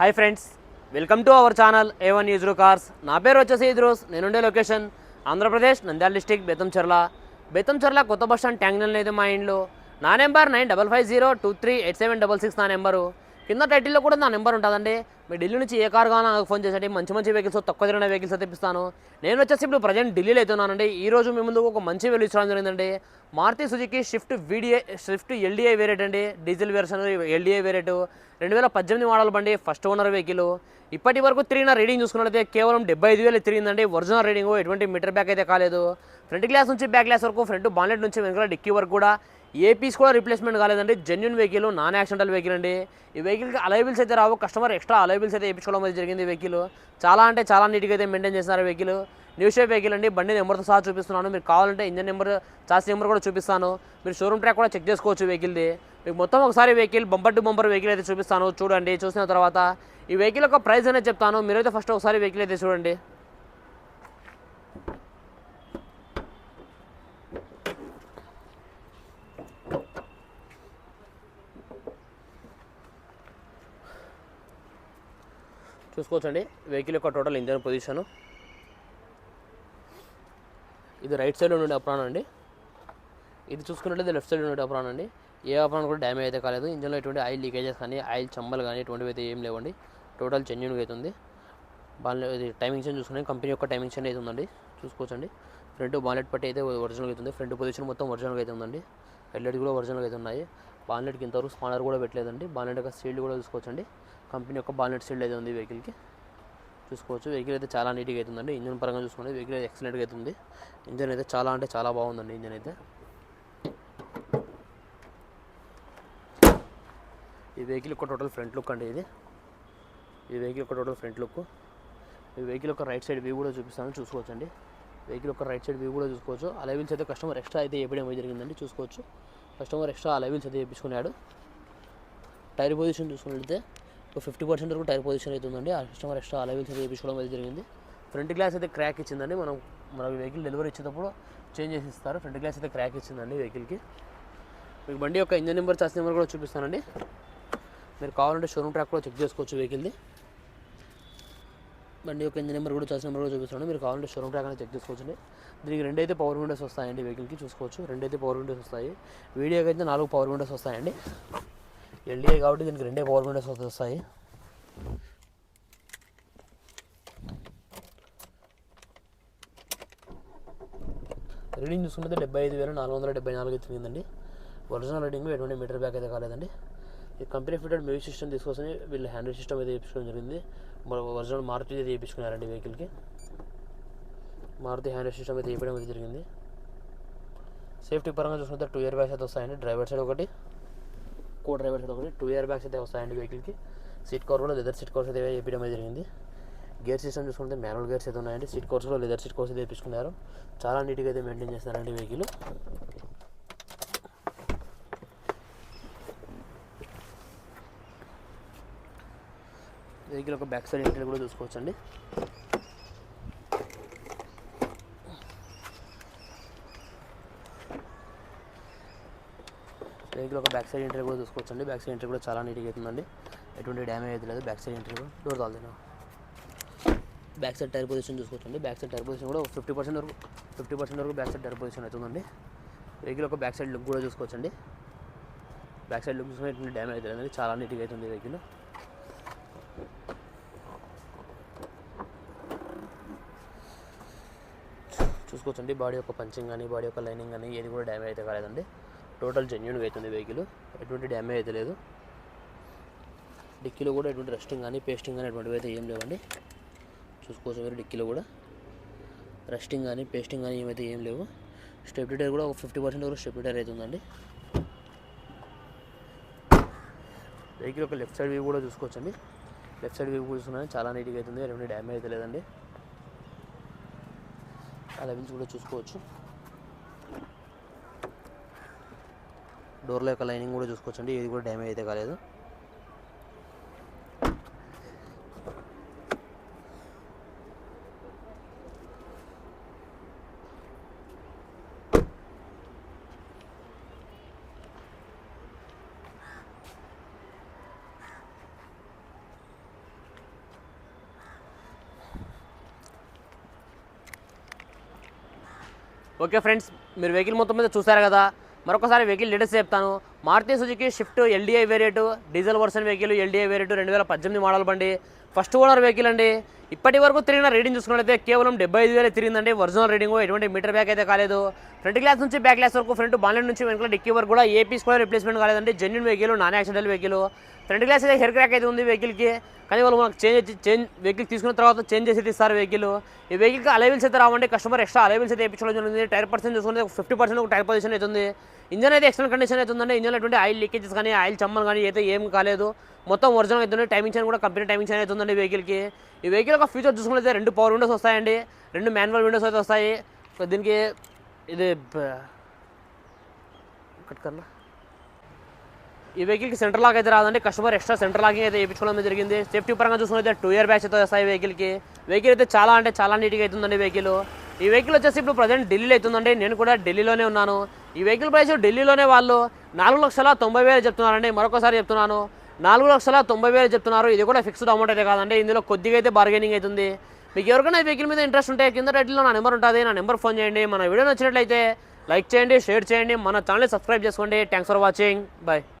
Hi friends welcome to our channel A one used cars నా పేరు వచ్చేసి ఇద్రోస్ నేనుండే లొకేషన్ ఆంధ్రప్రదేశ్ నంద్యాల డిస్టిక్ బెతంచెర్ల బెతంచెర్ల కొత్త బస్ స్టాండ్ ట్యాంగ్నల్ అయితే మా ఇంట్లో నా number nine double five zero two three eight seven double six నా నెంబరు. కింద టైటిల్లో కూడా నా నెంబర్ ఉంటుందండి. మీ ఢిల్లీ నుంచి ఏ కార్ కావాలో నాకు ఫోన్ చేసండి మంచి మంచి వెహికల్స్ తక్కువ తిరిగిన వెహికల్స్ తెప్పిస్తాను. నేను వచ్చేసి ఇప్పుడు ప్రజెంట్ ఢిల్లీలో అవుతున్నానండి ఈ రోజు మీ ముందు ఒక మంచి వెలు ఇచ్చడం జరిగిందండి. Maruti Suzuki Swift VDI Swift LDI variant అండి. డీజిల్ వెర్షన్ ఎల్డిఐ వేరియట్ రెండు వేల పద్దెనిమిది మోడల్ బండి ఫస్ట్ ఓనర్ వెహికల్ ఇప్పటి వరకు తిరిగిన రీడింగ్ చూసుకున్నట్లయితే కేవలం డెబ్బై ఐదు వేలు తిరిగిందండి. ఒరిజినల్ రీడింగ్ ఎటువంటి మీటర్ బ్యాక్ అయితే కాలేదు. ఫ్రంట్ గ్లాస్ నుంచి బ్యాక్ గ్లాస్ వరకు ఫ్రంట్ బాన్లెట్ నుంచి వెనకాల డిక్కీ వరకు కూడా ఏ పీస్ కూడా రిప్లేస్మెంట్ కాలేదండి. Genuine vehicle non accidental vehicle అండి. ఈ వెహికల్కి అలైబిల్స్ అయితే రావు. కస్టమర్ ఎక్స్ట్రా అలైబిల్స్ అయితే వేయించుకోవడం అయితే జరిగింది వెహికల్ చాలా అంటే చాలా నీట్గా అయితే మెయింటైన్ చేస్తున్నారు వెహికల్ న్యూ షేప్ వెహికల్ అండి. బండి నెంబర్తో సహా చూపిస్తున్నాను. మీరు కావాలంటే ఇంజన్ నెంబర్ చాసి నెంబర్ కూడా చూపిస్తాను. మీరు షోరూమ్ ట్రాక్ కూడా చెక్ చేసుకోవచ్చు వెహికల్ది మీకు మొత్తం ఒకసారి vehicle bumper to bumper vehicle అయితే చూపిస్తాను. చూడండి. చూసిన తర్వాత ఈ వెహికల్ యొక్క ప్రైస్ అనేది చెప్తాను. మీరైతే ఫస్ట్ ఒకసారి వెహికల్ అయితే చూడండి. చూసుకోవచ్చండి. వెహికల్ యొక్క టోటల్ ఇంజన్ పొజిషను ఇది రైట్ సైడ్ ఉండే అప్రాన్ అండి. ఇది చూసుకున్నట్లయితే లెఫ్ట్ సైడ్ ఉండే అప్రాన్ అండి. ఏ అప్రాన్ కూడా డ్యామేజ్ అయితే కాలేదు. ఇంజన్లో ఎటువంటి ఆయిల్ లీకేజెస్ కానీ ఆయిల్ చమ్మలు కానీ ఎటువంటివి అయితే ఏం లేవండి. టోటల్ జెన్యున్గా అయితే ఉంది ఇది టైమింగ్ చేంజ్ చూసుకుని కంపెనీ యొక్క టైమింగ్ చేంజ్ అయితే ఉందండి. చూసుకోవచ్చండి. ఫ్రంట్ బాలెట్ పట్టి అయితే ఒరిజినల్గా అవుతుంది ఫ్రంట్ పొజిషన్ మొత్తం ఒరిజినల్గా అయితే ఉందండి హెడ్లైట్ కూడా ఒరిజినల్గా అయితే ఉన్నాయి బాలెట్కి ఇంతవరకు స్పానర్ కూడా పెట్టలేదండి. బాలెట్ యొక్క సీల్డ్ కూడా చూసుకోవచ్చండి. కంపెనీ యొక్క బాల్నెట్ సీల్డ్ అయితే ఉంది వెహికల్కి. చూసుకోవచ్చు. వెహికల్ అయితే చాలా నీట్గా అవుతుందండి ఇంజన్ పరంగా చూసుకుంటే వెహికల్ అయితే ఎక్సలెంట్గా అవుతుంది ఇంజన్ అయితే చాలా అంటే చాలా బాగుందండి ఇంజన్ అయితే. ఈ వెహికల్ యొక్క టోటల్ ఫ్రంట్ లుక్ అండి ఇది. ఈ వెహికల్ యొక్క టోటల్ ఫ్రంట్ లుక్ ఈ వెహికల్ యొక్క రైట్ సైడ్ వ్యూ కూడా చూపిస్తాను. చూసుకోవచ్చు అండి వెహికల్ యొక్క రైట్ సైడ్ వ్యూ కూడా చూసుకోవచ్చు. ఆ లెవెల్స్ అయితే కస్టమర్ ఎక్స్ట్రా అయితే వేయడం జరిగిందండి. చూసుకోవచ్చు. కస్టమర్ ఎక్స్ట్రా ఆ లెవెల్స్ అయితే వేయించుకున్నాడు. టైర్ పొజిషన్ చూసుకున్నట్లయితే ఫిఫ్టీ పర్సెంట్ వరకు టైర్ పొజిషన్ అవుతుందండి. ఆ కస్టమర్ ఎక్స్ట్రా అలవెన్స్ చేయించుకోవడం అయితే జరిగింది. ఫ్రంట్ గ్లాస్ అయితే క్రాక్ ఇచ్చిందండి. మనం మన వెహికల్ డెలివరీ ఇచ్చేటప్పుడు చేంజ్ చేసి ఇస్తారు. ఫ్రంట్ గ్లాస్ అయితే క్రాక్ ఇచ్చిందండి వెహికల్కి మీకు బండి యొక్క ఇంజన్ నెంబర్ చార్జ్ నెంబర్ కూడా చూపిస్తానండి. మీరు కావాలంటే షోరూమ్ ట్రాక్ కూడా చెక్ చేసుకోవచ్చు వెహికల్ది బండి యొక్క ఇంజన్ నెంబర్ కూడా చార్జ్ నెంబర్ కూడా చూపిస్తాను మీరు కావాలంటే షోరూమ్ ట్రాక్ అనేది చెక్ చేసుకోవచ్చండి. దీనికి రెండైతే పవర్ విండోస్ వస్తాయండి వెహికల్కి చూసుకోవచ్చు. రెండైతే పవర్ విండోస్ వస్తాయి. వీడియోకి అయితే నాలుగు పవర్ విండోస్ వస్తాయండి. ఎల్డీఏ కాబట్టి దీనికి రెండే పవర్ విండోస్ వస్తాయి. రీడింగ్ చూసుకుంటే డెబ్బై ఐదు వేల నాలుగు వందల డెబ్బై నాలుగు తిరిగిందండి ఒరిజినల్ రీడింగ్ ఎటువంటి మీటర్ బ్యాక్ అయితే కాలేదండి. ఈ కంపెనీ ఫిటెడ్ మ్యూజిక్ సిస్టమ్ తీసుకొచ్చి వీళ్ళు హ్యాండిల్ సిస్టమ్ అయితే చేయించుకోవడం జరిగింది. ఒరిజినల్ మారుతి అయితే చేయించుకున్నారండి వెహికల్కి. మారుతి హ్యాండిల్ సిస్టమ్ అయితే వేయడం అయితే జరిగింది. సేఫ్టీ పరంగా చూసుకుంటే టూ ఇయర్ బ్యాగ్స్ అయితే వస్తాయండి. డ్రైవర్ సైడ్ ఒకటి. కో డ్రైవర్ సైడ్ ఒకటి. టూ ఇయర్ బ్యాగ్స్ అయితే వస్తాయండి వెహికల్కి సీట్ కవర్ కూడా లెదర్ సీట్ కవర్స్ అయితే వేయడం జరిగింది. గేర్ సిస్టమ్ చూసుకుంటే మాన్యువల్ గేర్స్ అయితే ఉన్నాయండి. సీట్ కవర్స్ కూడా లెదర్ సీట్ కవర్స్ అయితే వేయించుకున్నారు చాలా నీట్గా అయితే మెయింటైన్ చేస్తారండి వెహికల్ వెహికల్ ఒక బ్యాక్ సైడ్ ఇంటర్ కూడా చూసుకోవచ్చండి. వెహికల్ ఒక బ్యాక్ సైడ్ ఎంట్రీ కూడా చూసుకోవచ్చండి. బ్యాక్ సైడ్ ఎంట్రీ కూడా చాలా నీట్గా అవుతుందండి. ఎటువంటి డ్యామేజ్ అయితే లేదు. బ్యాక్ సైడ్ ఎంట్రీ కూడా డోర్ తాగుతాను బ్యాక్ సైడ్ టైర్ పొజిషన్ చూసుకోవచ్చండి. బ్యాక్ సైడ్ టైర్ పొజిషన్ కూడా ఫిఫ్టీ పర్సెంట్ వరకు ఫిఫ్టీ పర్సెంట్ వరకు బ్యాక్ సైడ్ టైర్ పొజిషన్ అవుతుందండి. వెహికల్ ఒక బ్యాక్ సైడ్ లుక్ కూడా చూసుకోవచ్చండి. బ్యాక్ సైడ్ లుక్ చూసుకుని ఎటువంటి డ్యామేజ్ అయితే లేదండి. చాలా నీట్గా అవుతుంది వెహికల్ చూసుకోవచ్చండి. బాడీ యొక్క పంచింగ్ కానీ బాడీ యొక్క లైనింగ్ కానీ ఏది కూడా డ్యామేజ్ అయితే కాలేదండి. టోటల్ జెన్యున్గా అవుతుంది వెహికల్ ఎటువంటి డ్యామేజ్ అయితే లేదు. డిక్కీలో కూడా ఎటువంటి రెస్టింగ్ కానీ పేస్టింగ్ కానీ ఎటువంటివి అయితే ఏం లేవండి. చూసుకోవచ్చు మీరు డిక్కీలో కూడా. రెస్టింగ్ కానీ పేస్టింగ్ కానీ ఏమైతే ఏం లేవు. స్టెబిలిటర్ కూడా ఒక ఫిఫ్టీ పర్సెంట్ వరకు స్టెబిలిటర్ అవుతుందండి వెహికల్ ఒక లెఫ్ట్ సైడ్ వ్యూ కూడా చూసుకోవచ్చండి. లెఫ్ట్ సైడ్ వ్యూ చూసుకున్నాను చాలా నీట్గా అవుతుంది. ఎటువంటి డ్యామేజ్ అయితే లేదండి. ఆ లెవెల్స్ కూడా చూసుకోవచ్చు. డోర్ల యొక్క లైనింగ్ కూడా చూసుకోవచ్చండి. ఇది కూడా డ్యామేజ్ అయితే కాలేదు. ఓకే ఫ్రెండ్స్ మీరు వెహికల్ మొత్తం మీద చూసారు కదా? మరొకసారి వెహికల్ డీటెయిల్స్ చెప్తాను. Maruti Suzuki Swift LDI variant diesel version vehicle LDI variant రెండు వేల పద్దెనిమిది మోడల్ బండి. ఫస్ట్ ఓనర్ వెహికల్ అండి. ఇప్పటి వరకు తిరిగిన రీడింగ్ చూసుకున్నట్లయితే కేవలం డెబ్బై ఐదు వేలు తిరిగిందండి. ఒరిజినల్ రీడింగ్ ఎటువంటి మీటర్ బ్యాక్ అయితే కాలేదు. ఫ్రంట్ గ్లాస్ నుంచి బ్యాక్ గ్లాస్ వరకు ఫ్రంట్ బాలెట్ నుంచి వెనుక డిక్కీ వరకు కూడా ఏ పీస్ కూడా రిప్లేస్మెంట్ కాలేదండి. Genuine vehicle non accidental vehicle front glass అయితే హెయిర్ క్రాక్ అయితే ఉంది వెహికల్కి కానీ వాళ్ళు మనకు చేంజ్ చేంజ్ వెహికల్ తీసుకున్న తర్వాత చేంజ్ చేసి ఇస్తారు వెహికల్ ఈ వెహికల్కి అలైవిల్స్ అయితే రావండి. కస్టమర్ ఎక్స్ట్రా అలైవిల్స్ అయితే వేయించడం జరిగింది. టైర్ పర్సెంట్ చూసుకుంటే ఫిఫ్టీ పర్సెంట్ ఒక టైర్ పొజిషన్ అవుతుంది ఇంజన్ అయితే ఎక్సలెంట్ కండిషన్ అవుతుందండి ఇంజన్ ఎటువంటి ఆయిల్ లీకేజెస్ కానీ ఆయిల్ చమ్మలు కానీ అయితే ఏం కాలేదు. మొత్తం ఒరిజినల్ అవుతుంది టైమింగ్ చైన్ కూడా కంపెనీ టైమింగ్ చైన్ అవుతుందండి వెహికల్కి ఈ వెహికల్ ఒక ఫ్యూచర్ చూసుకుంటే రెండు పవర్ విండోస్ వస్తాయండి. రెండు మాన్యువల్ విండోస్ అయితే వస్తాయి. దీనికి ఇది బ- ఈ వెహికల్కి సెంటర్ లాక్ అయితే రాదండి. కస్టమర్ ఎక్స్ట్రా సెంటర్ లాకింగ్ అయితే వేయించుకోవడం జరిగింది. సేఫ్టీ పరంగా చూసుకుంటే టూ ఇయర్ బ్యాచ్ అయితే వస్తాయి వెహికల్కి వెహికల్ అయితే చాలా అంటే చాలా నీట్గా అవుతుందండి వెహికల్ ఈ వెహికల్ వచ్చేసి ఇప్పుడు ప్రజెంట్ ఢిల్లీలో అవుతుందండి. నేను కూడా ఢిల్లీలోనే ఉన్నాను. ఈ వెహికల్ ప్రైస్ ఢిల్లీలోనే వాళ్ళు నాలుగు లక్షల తొంభై వేలు చెప్తున్నారండి. మరొకసారి చెప్తున్నాను. నాలుగు లక్షల తొంభై వేలు చెప్తున్నారు. ఇది కూడా ఫిక్స్డ్ అమౌంట్ అయితే కాదండి. ఇందులో కొద్దిగా అయితే బార్గెనింగ్ అవుతుంది. మీకు ఎవరికైనా వెహికల్ మీద ఇంట్రెస్ట్ ఉంటే కింద టైటిల్లో నా నెంబర్ ఉంటుంది. నా నెంబర్ ఫోన్ చేయండి. మన వీడియో నచ్చినట్లయితే లైక్ చేయండి షేర్ చేయండి. మన ఛానల్ సబ్స్క్రైబ్ చేసుకోండి. Thanks for watching bye